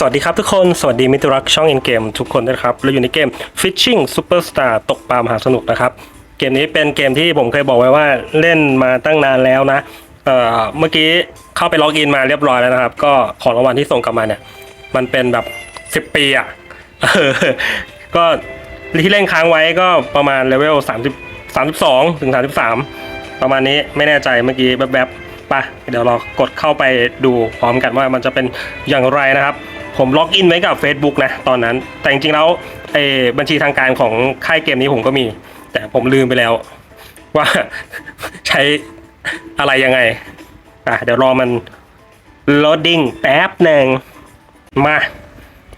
สวัสดีครับทุกคน สวัสดีมิตรรักช่องเอ็นเกมทุกคนนะครับ เราอยู่ในเกม Fishing Superstar ตกปลามหาสนุกนะครับ เกมนี้เป็นเกมที่ผมเคยบอกไว้ว่าเล่นมาตั้งนานแล้วนะ เอ่อ เมื่อกี้เข้าไปล็อกอินมาเรียบร้อยแล้วนะครับ ก็ของรางวัลที่ส่งกลับมาเนี่ย มันเป็นแบบ 10 ปีอะเออก็ที่เล่นค้างไว้ก็ประมาณเลเวล30 32 ถึง 33 ประมาณนี้ไม่แน่ใจเมื่อกี้แบบๆไปะเดี๋ยวเรากดเข้าไปดูพร้อมกันว่ามันจะเป็นอย่างไรนะครับ ผมล็อกอินไว้กับ Facebook นะตอนนั้น แต่จริงๆแล้วไอ้บัญชีทางการของค่ายเกมนี้ผมก็มี แต่ผมลืมไปแล้ว ว่าใช้อะไรยังไงอะเดี๋ยวรอมัน loading แป๊บหนึ่งมา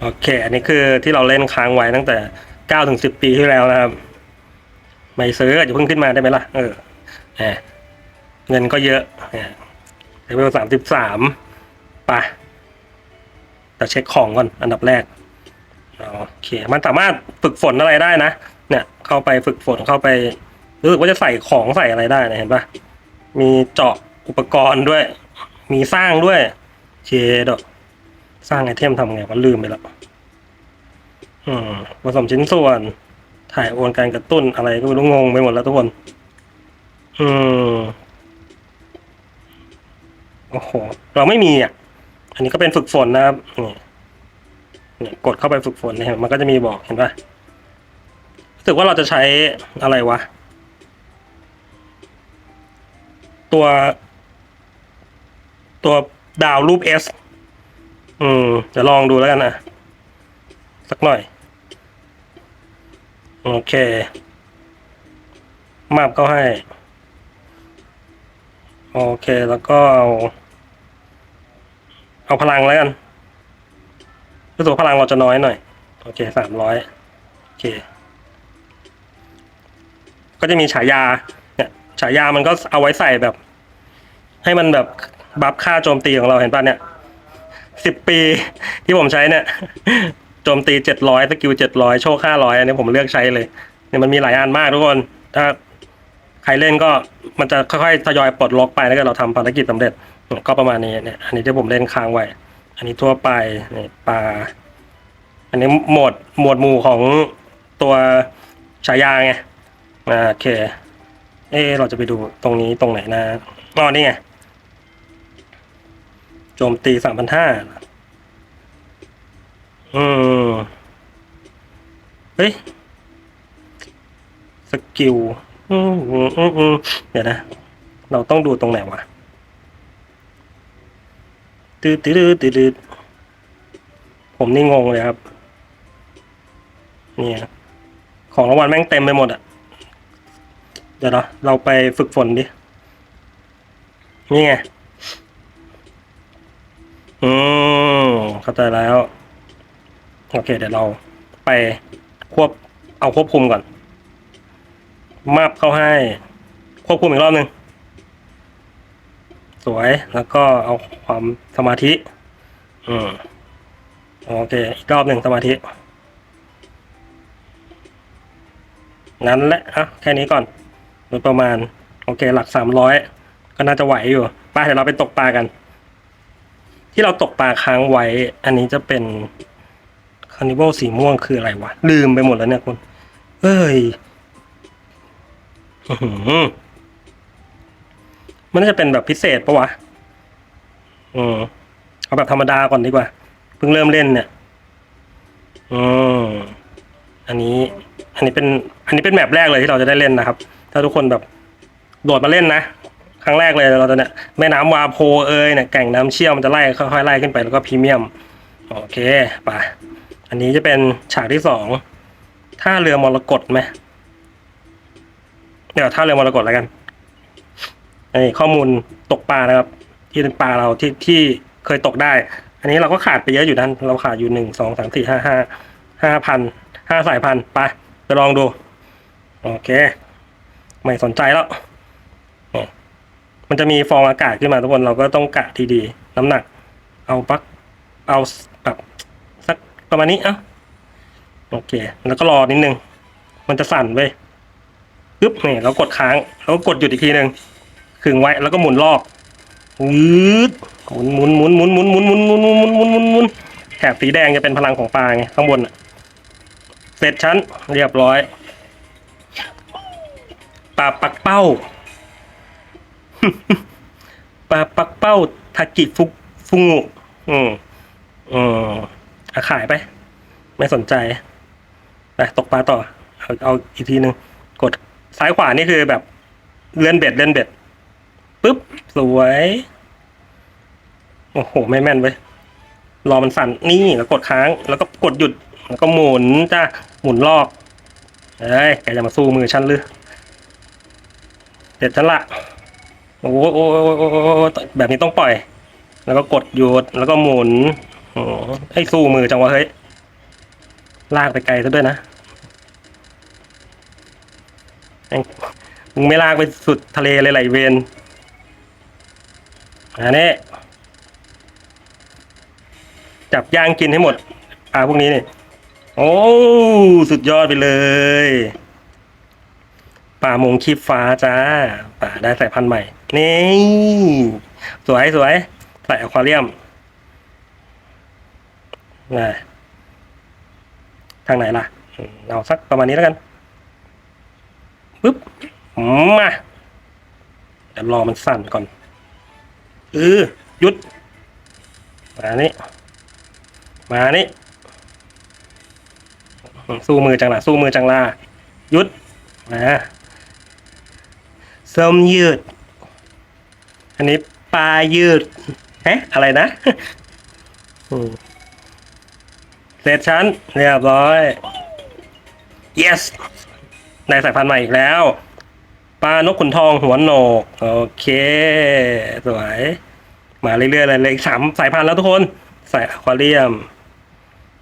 โอเค อันนี้คือที่เราเล่นค้างไว้ตั้งแต่9ถึง10 ปีที่แล้วนะครับ ไม่ซื้ออย่าเพิ่งขึ้นมาได้ไหมล่ะ เออเงินก็เยอะเลเวลสามสิบสามปะ แต่เช็คของก่อนอันดับแรกโอเค มันสามารถฝึกฝนอะไรได้นะ เนี่ย เข้าไปฝึกฝนเข้าไปรู้สึกว่าจะใส่ของใส่อะไรได้นะเห็นปะมีเจาะอุปกรณ์ด้วย มีสร้างด้วยเชดอกสร้างไอเทมทำไงวะลืมไปแล้วอืมผสมชิ้นส่วน ถ่ายโอนการกระตุ้นอะไรก็ไม่รู้งงไปหมดแล้วทุกคน อืมโอ้โห เราไม่มีอะ นนี้ก็เป็นฝึกฝนนะครับนี่นี่กดเข้าไปฝึกฝนเลยมันก็จะมีบอกเห็นปะรู้สึกว่าเราจะใช้อะไรวะ ตัว ตัวดาวรูป S อืมจะลองดูแล้วกันนะสักหน่อย โอเค มาบก็ให้ โอเคแล้วก็ เอาพลังแล้วกันรู้สึกว่าพลังเราจะน้อยหน่อย โอเคสามร้อยโอเค ก็จะมีฉายา เนี่ยฉายามันก็เอาไว้ใส่แบบ ให้มันแบบบัฟค่าโจมตีของเราเห็นป่ะเนี่ยสิบปีที่ผมใช้เนี่ยโจมตีเจ็ดร้อยสกิลเจ็ดร้อยโชคห้าร้อยอันนี้ผมเลือกใช้เลยเนี่ยมันมีหลายอันมากทุกคน ถ้าใครเล่นก็มันจะค่อยๆทยอยปลดล็อกไปถ้าเกิดเราทำภารกิจสำเร็จ ก็ประมาณนี้เนี่ยอันนี้ที่ผมเล่นค้างไว้ อันนี้ทั่วไปนี่ปลา อันนี้หมวดหมวดหมู่ของตัวฉายาไงอ่าโอเค เอะเราจะไปดูตรงนี้ตรงไหนนะอ๋อนี่ไงโจมตีสามพันห้าอืมเฮ้ยสกิลอืมอืมอืมอืมเดี๋ยวนะ เราต้องดูตรงไหนวะ ตืดตืดตืดตืดผมนี่งงเลยครับ เนี่ย ของรางวัลแม่งเต็มไปหมดอะ เดี๋ยวเนะเราไปฝึกฝนดิ นี่ไง อืมเข้าใจแล้ว โอเค เดี๋ยวเราไปควบเอาควบคุมก่อน มาบเข้าให้ ควบคุมอีกรอบหนึ่ง สวยแล้วก็เอาความสมาธิ อืมโอเค อีกรอบหนึ่งสมาธินั้นแหละอะแค่นี้ก่อนโดยประมาณ โอเค หลักสามร้อยก็น่าจะไหวอยู่ไปเดี๋ยวเราไปตกปลากัน ที่เราตกปลาค้างไว้ อันนี้จะเป็นคานิวัลสีม่วงคืออะไรวะ ลืมไปหมดแล้วเนี่ยคุณเอ้ย อื้อหือ มันน่าจะเป็นแบบพิเศษปะวะ อืม เอาแบบธรรมดาก่อนดีกว่า เพิ่งเริ่มเล่นเนี่ย อืม อันนี้ อันนี้เป็น อันนี้เป็นแมปแรกเลยที่เราจะได้เล่นนะครับ ถ้าทุกคนแบบโดดมาเล่นนะ ครั้งแรกเลยเราจะเนี่ยแม่น้ำวาโพเอยเนี่ยแก่งน้ำเชี่ยวมันจะไล่ค่อยๆไล่ขึ้นไปแล้วก็พรีเมียม โอเคไปอันนี้จะเป็นฉากที่สองท่าเรือมรกตไหมเดี๋ยวท่าเรือมรกตแล้วกัน ข้อมูลตกปลานะครับ ที่เป็นปลาเราที่ที่เคยตกได้ อันนี้เราก็ขาดไปเยอะอยู่นั้นเราขาดอยู่หนึ่งสองสามสี่ห้าห้าห้าพันห้าสายพันไปไปลองดู โอเค ไม่สนใจแล้ว มันจะมีฟองอากาศขึ้นมาทุกคนเราก็ต้องกะทีดีน้ำหนัก เอาปักเอาแบบสักประมาณนี้เอะโอเค แล้วก็รอนิดนึง มันจะสั่นไปปึ๊บนี่เรากดค้าง แล้วก็กดหยุดอีกทีหนึ่ง ขึงไว้แล้วก็หมุนรอบวืดหมุนหมุนหมุนหมุนหมุนหมุนหมุนหมุนหมุนหมุนหมุนหมุนหมุนแถบสีแดงจะเป็นพลังของปลาไงข้างบนน่ะเสร็จชั้นเรียบร้อยปลาปักเป้าปลาปักเป้าทากิฟุกฟุงุอืมอืมอาขายไป ไม่สนใจไปตกปลาต่อเอาเอาอีกทีหนึ่งกดซ้ายขวานี่คือแบบเลื่อนเบ็ดเลื่อนเบ็ด ปุ๊บ สวย โอ้โห ไม่แม่นเว้ย รอมันสั่น นี่แล้วกดค้าง แล้วก็กดหยุด แล้วก็หมุนจ้าหมุนรอบเอ้ย แกจะมาสู้มือฉันหรือเด็ดฉันละ โอ้โหโอ้โหโอ้แบบนี้ต้องปล่อย แล้วก็กดหยุด แล้วก็หมุนโอ้โหไอ้สู้มือจังวะเฮ้ย ลากไปไกลซะด้วยนะม่งมึงไม่ลากไปสุดทะเลเลยไหลเวน อันนี้จับย่างกินให้หมดปลาพวกนี้นี่โอ้สุดยอดไปเลยป่ามงคีบฟ้าจ้าป่าได้สายพันธุ์ใหม่ นี่ สวยสวยใส่อควาเรียมนะทางไหนล่ะ เอาสักประมาณนี้แล้วกันปึ๊บมาเดี๋ยวรอมันสั่นก่อน เออหยุด มานี่ มานี่ สู้มือจังล่ะ สู้มือจังล่ะหยุด มาส้มยืด อันนี้ปลายืดเอ๊ะอะไรนะเสร็จชั้นเรียบร้อย yes ในสายพันธุ์ใหม่อีกแล้ว ปลานกขุนทองหัวโหนก โอเค สวย มาเรื่อยๆเลยเลยอีกสามสายพันธุ์แล้วทุกคนใส่อควาเรียม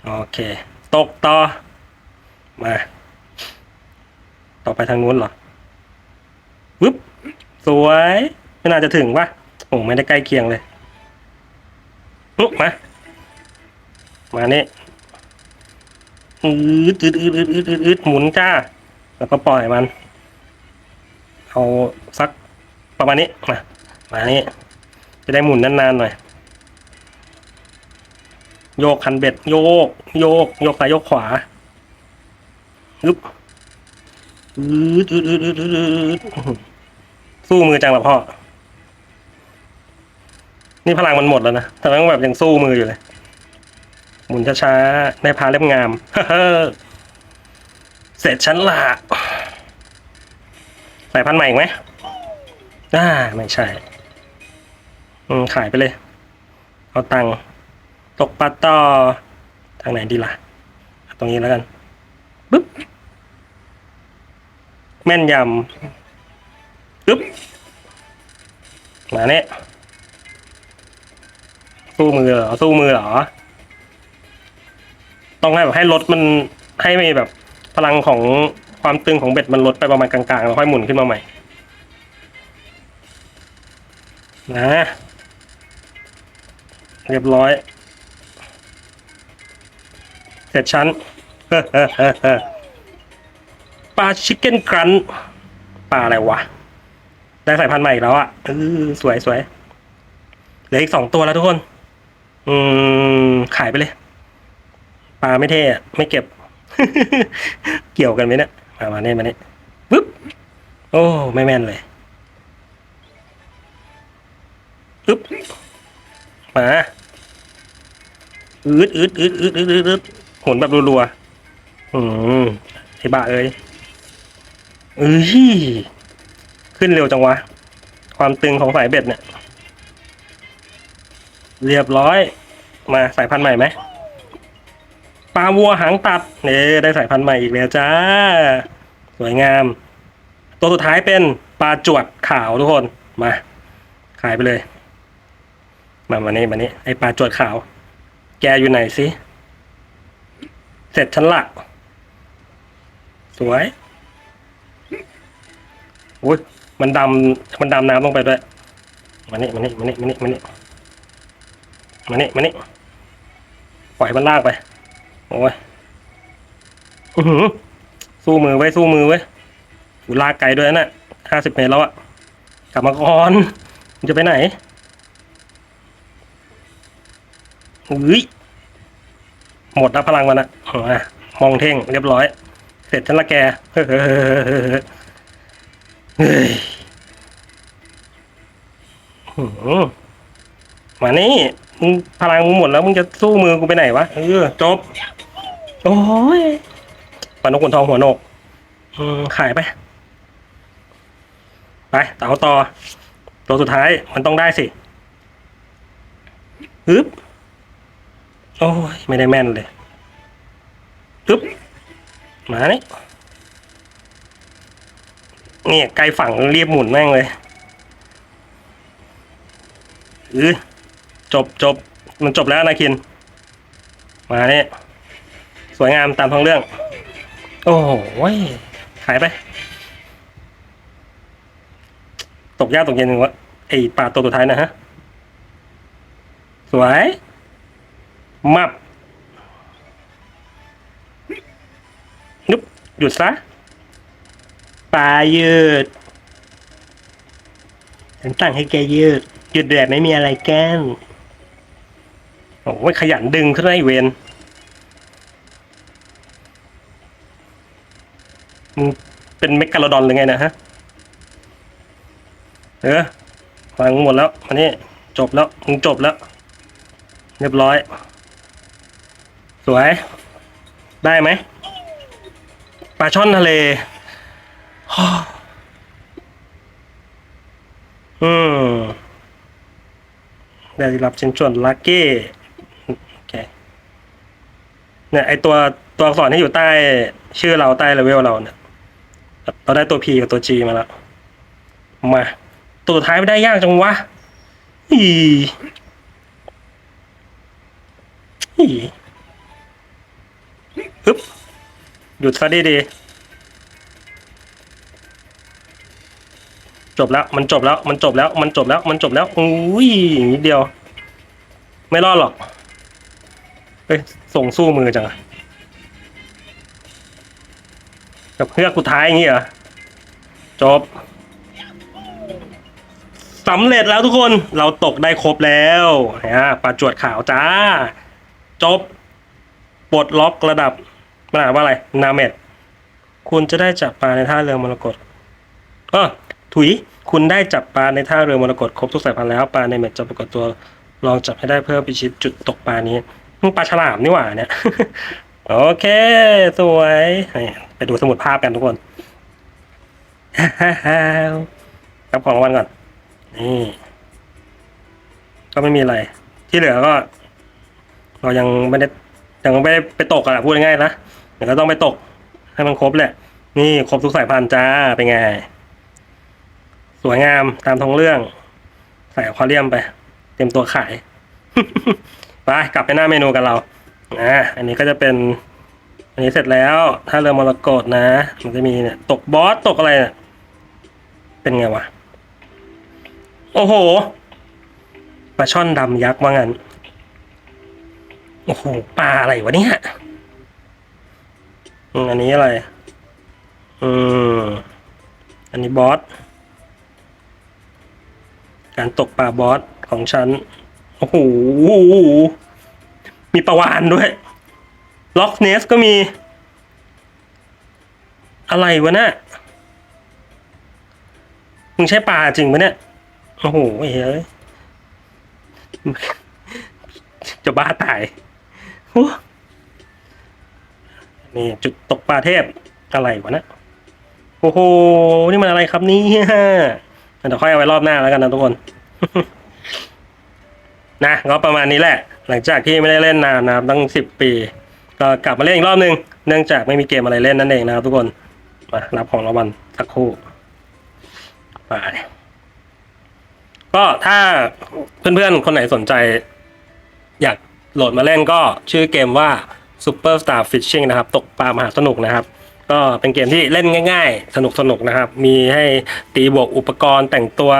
โอเค ตกต่อ มา ต่อไปทางนู้นเหรอวึบสวย ไม่น่าจะถึงปะโอ้ไม่ได้ใกล้เคียงเลยนุกมา มานี่อืดอืดอืดอืดอืดอืดอืดหมุนจ้า แล้วก็ปล่อยมัน เอาสักประมาณนี้มามานี่จะได้หมุนนานๆหน่อย โยกคันเบ็ด โยก โยก โยกซ้ายโยกขวาอึ๊บอืดอืดอืดอืดอืดสู้มือจังหรอพ่อ นี่พลังมันหมดแล้วนะ แต่ว่าแบบยังสู้มืออยู่เลย หมุนช้าๆในพาเล่มงามเสร็จฉันละ สายพันธุ์ใหม่อีกไหมอ่าไม่ใช่ อืมขายไปเลย เอาตังค์ตกปลาต่อทางไหนดีล่ะ ตรงนี้แล้วกันปึ๊บแม่นยำปึ๊บมาเนี่ยสู้มือเหรอสู้มือเหรอ ต้องให้แบบให้รถมันให้มีแบบพลังของ ความตึงของเบ็ดมันลดไปประมาณกลางๆ แล้วค่อยหมุนขึ้นมาใหม่ นะ เรียบร้อย เสร็จชั้นปลาชิคเก้นครันปลาอะไรวะ ได้สายพันธุ์ใหม่อีกแล้วอะสวยสวยเหลืออีกสองตัวแล้วทุกคน อืม ขายไปเลย ปลาไม่เท่ไม่เก็บ เกี่ยวกันไหมเนี่ย มามาเนี่ยมาเนี่ยปึ๊บ โอ้ ไม่แม่นเลยปึ๊บ มาอืดอืดอืดอืดอืดอืดหุนแบบรัวๆ อืมไอ้บ้าเอ้ยเอ้ยขึ้นเร็วจังวะ ความตึงของสายเบ็ดเนี่ย เรียบร้อย มาสายพันธุ์ใหม่ไหม ปลาวัวหางตัดเนี่ได้สายพันธุ์ใหม่อีกแล้วจ้า สวยงาม ตัวสุดท้ายเป็นปลาจวดขาวทุกคนมา ขายไปเลย มามานี่มานี่ไอปลาจวดขาว แกอยู่ไหนสิเสร็จฉันละสวยอุ้ยมันดำมันดำน้ำลงไปด้วยมานี่มานี่มานี่มานี่มานี่มานี่มานี่ปล่อยมันลากไป โอ้ยอื้อหือสู้มือไว้ยสู้มือไว้ยอูลากไกลด้วยนะน่ะห้าสิบเมตรแล้วอะกลับมาก่อนมันจะไปไหนอุ้ยหมดแล้วพลังมันอะอะมองเท่งเรียบร้อย เสร็จฉันละแกเฮ้ยเฮ้ยหืมมานี่ มึงพลังมึงหมดแล้วมึงจะสู้มือกูไปไหนวะเออจบ โอ้ยปลานกขนทองหัวโหนกอืมขายไป ไปต่อต่อตัวสุดท้ายมันต้องได้สิฮึบโอ้ยไม่ได้แม่นเลยฮึบมานี่นี่ไกลฝั่งเรียบหมุนแม่งเลยอือ จบจบมันจบแล้วนะคิน มาเนี่ยสวยงามตามท้องเรื่อง โอ้โหขายไป ตกยากตกเย็นหนึ่งวะไอปลาตัวสุดท้ายนะฮะ สวย มับนุบหยุดซะปลายืดฉันสั่งให้แกยืด หยุดแบบไม่มีอะไรแก้น โอ้ยขยันดึงขึ้นไอเวนมึงเป็นเมกกาโลดอนหรือไงนะฮะ เออฟังหมดแล้วอันนี้จบแล้วมึงจบแล้ว เรียบร้อย สวย ได้ไหมปลาช่อนทะเลอืมได้รับชิ้นส่วนลักกี้ เนี่ยไอตัวตัวอักษรที่อยู่ใต้ชื่อเราใต้เลเวลเราเนี่ยเราได้ตัว P กับตัว G มาแล้ว มา ตัวท้ายไม่ได้ยากจังวะอีอีฮึบหยุดซะดีดีๆจบแล้ว มันจบแล้ว มันจบแล้ว มันจบแล้ว มันจบแล้ว อุ้ยนิดเดียว ไม่รอดหรอก เฮ้ย ส่งสู้มือจังกับเพื่อกสุดท้ายอย่างงี้เหรอ จบสำเร็จแล้วทุกคนเราตกได้ครบแล้วนะปลาจวดขาวจ้า จบปลดล็อกระดับมันอ่านว่าอะไร นาเมดคุณจะได้จับปลาในท่าเรือมรกตเออถุย คุณได้จับปลาในท่าเรือมรกตครบทุกสายพันธุ์แล้ว ปลาในเม็ดจะปรากฏตัวลองจับให้ได้เพื่อพิชิตจุดตกปลานี้ ปลาฉลามนี่หว่าเนี่ยโอเค สวยไปดูสมุดภาพกันทุกคนรับของรางวัลก่อน นี่ ก็ไม่มีอะไร ที่เหลือก็ เรายังไม่ได้ยังไม่ได้ไปตกอะพูดง่ายๆนะเดี๋ยวก็ต้องไปตก ให้มันครบแหละ นี่ครบทุกสายพันธุ์จ้าเป็นไง สวยงามตามท้องเรื่อง ใส่อควาเรียมไป เต็มตัวขาย ไปกลับไปหน้าเมนูกันเราอะอันนี้ก็จะเป็น อันนี้เสร็จแล้วถ้าเรือมรกตนะ มันจะมีเนี่ยตกบอสตกอะไรเนี่ยเป็นไงวะ โอ้โหปลาช่อนดำยักษ์ว่างั้นโอ้โหปลาอะไรวะเนี่ยอันนี้อะไร อืม อันนี้บอส การตกปลาบอสของฉัน โอ้โห มีประวานด้วยล็อกเนสก็มี อะไรวะเนี่ยมึงใช่ปลาจริงปะเนี่ย โอ้โหเฮ้ยจะบ้าตายนี่จุดตกปลาเทพอะไรวะเนะโอ้โห นี่มันอะไรครับนี่เดี๋ยวค่อยเอาไว้รอบหน้าแล้วกันนะทุกคน นะก็ประมาณนี้แหละ หลังจากที่ไม่ได้เล่นนานนะครับตั้งสิบปี ก็กลับมาเล่นอีกรอบนึง เนื่องจากไม่มีเกมอะไรเล่นนั่นเองนะครับทุกคนมารับของรางวัลสักครู่ไปก็ถ้าเพื่อนๆ คนไหนสนใจ อยากโหลดมาเล่นก็ชื่อเกมว่า Super Star Fishing นะครับ ตกปลามหาสนุกนะครับ ก็เป็นเกมที่เล่นง่าย ๆ สนุกสนุกๆนะครับ มีให้ตีบวกอุปกรณ์แต่งตัว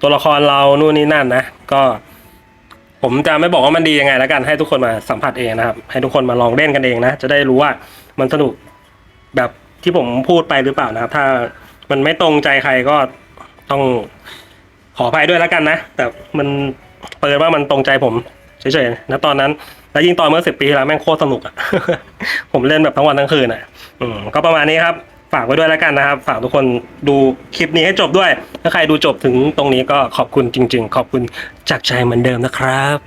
ตัวละครเรานู่นนี่นั่นนะ ก็ ผมจะไม่บอกว่ามันดียังไงแล้วกันให้ทุกคนมาสัมผัสเองนะครับ ให้ทุกคนมาลองเล่นกันเองนะ จะได้รู้ว่ามันสนุกแบบที่ผมพูดไปหรือเปล่านะครับ ถ้ามันไม่ตรงใจใครก็ต้องขออภัยด้วยแล้วกันนะ แต่มันเปิดว่ามันตรงใจผมเฉยๆนะตอนนั้น แล้วยิ่งตอนเมื่อสิบปีที่แล้วแม่งโคตรสนุกอะ ผมเล่นแบบทั้งวันทั้งคืนอะ อืมก็ประมาณนี้ครับ ฝากไว้ด้วยแล้วกันนะครับ ฝากทุกคนดูคลิปนี้ให้จบด้วย ถ้าใครดูจบถึงตรงนี้ก็ขอบคุณจริง ๆ ขอบคุณจากใจเหมือนเดิมนะครับ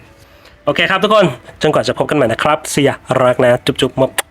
โอเคครับทุกคน จนกว่าจะพบกันใหม่นะครับเสียรักนะ จุ๊บๆมบ